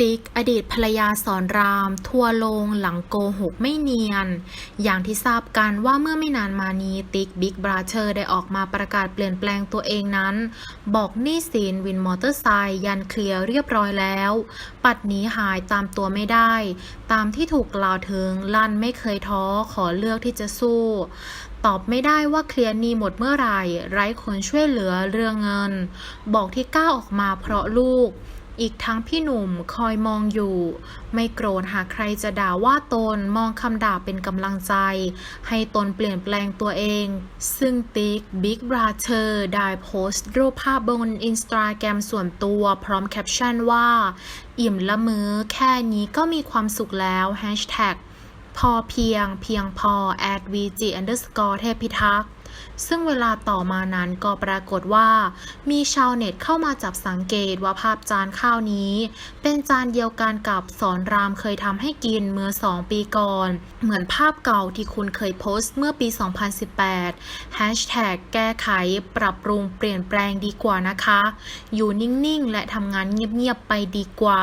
ติ๊ก อดีตภรรยาสอนราม ทัวร์ลงหลังโกหกไม่เนียน อย่างที่ทราบกันว่าเมื่อไม่นานมานี้ติ๊กบิ๊กบราเธอร์ได้ออกมาประกาศเปลี่ยนแปลงตัวเองนั้น บอกหนี้สินวินมอเตอร์ไซค์ยันเคลียร์เรียบร้อยแล้ว ปัดหนีหายตามตัวไม่ได้ ตามที่ถูกกล่าวถึงลั่นไม่เคยท้อขอเลือกที่จะสู้ ตอบไม่ได้ว่าเคลียร์หนี้หมดเมื่อไหร่ไร้คนช่วยเหลือเรื่องเงิน บอกที่ก้าวออกมาเพราะลูก อีกทั้งพี่หนุ่มคอยมองอยู่ ไม่โกรธหากใครจะด่าว่าตนมองคำด่าเป็นกำลังใจ ให้ตนเปลี่ยนแปลงตัวเอง ซึ่งติ๊กบิ๊กบราเธอร์ได้โพสต์รูปภาพบนอินสตาแกรมส่วนตัวพร้อมแคปชั่นว่า อิ่มละมื้อแค่นี้ก็มีความสุขแล้วแฮชแท็กพอเพียงเพียงพอ at vg underscore เทพิทักษ์ ซึ่งเวลาต่อมานั้นก็ปรากฏว่า มีชาวเน็ตเข้ามาจับสังเกตว่าภาพจานข้าวนี้ เป็นจานเดียวกันกับสอนรามเคยทำให้กินเมื่อ 2 ปีก่อน เหมือนภาพเก่าที่คุณเคยโพสต์เมื่อปี 2018 Hashtag แก้ไข ปรับปรุงเปลี่ยนแปลงดีกว่านะคะ อยู่นิ่ง ๆ และทำงานเงียบ ๆ ไปดีกว่า